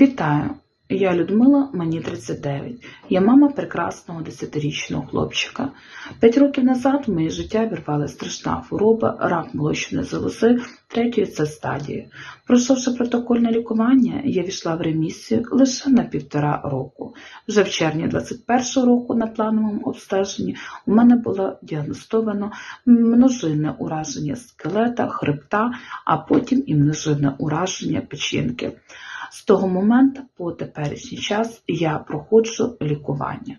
Вітаю! Я Людмила, мені 39. Я мама прекрасного 10-річного хлопчика. П'ять років назад в моє життя вірвала страшна хвороба, рак молочної залози третьої це стадії. Пройшовши протокольне лікування, я війшла в ремісію лише на півтора року. Вже в червні 21 року на плановому обстеженні у мене було діагностовано множинне ураження скелета, хребта, а потім і множинне ураження печінки. З того моменту по теперішній час я проходжу лікування.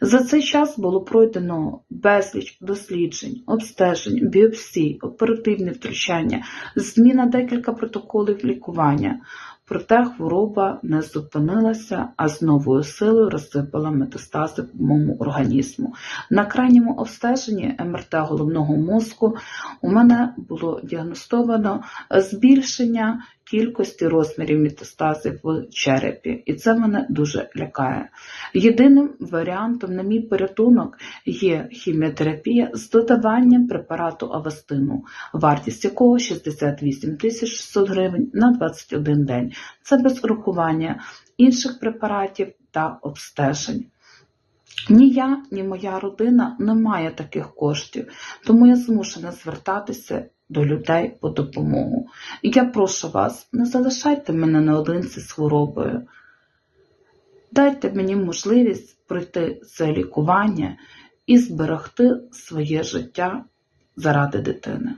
За цей час було пройдено безліч досліджень, обстежень, біопсій, оперативне втручання, зміна декілька протоколів лікування. Проте хвороба не зупинилася, а з новою силою розсипала метастази в моєму організму. На крайньому обстеженні МРТ головного мозку у мене було діагностовано збільшення кількості розмірів метастазів в черепі, і це мене дуже лякає. Єдиним варіантом, на мій порятунок, є хіміотерапія з додаванням препарату Авастину, вартість якого 68 тисяч 600 гривень на 21 день. Це без урахування інших препаратів та обстежень. Ні я, ні моя родина не має таких коштів, тому я змушена звертатися до людей по допомогу. Я прошу вас, не залишайте мене наодинці з хворобою. Дайте мені можливість пройти це лікування і зберегти своє життя заради дитини.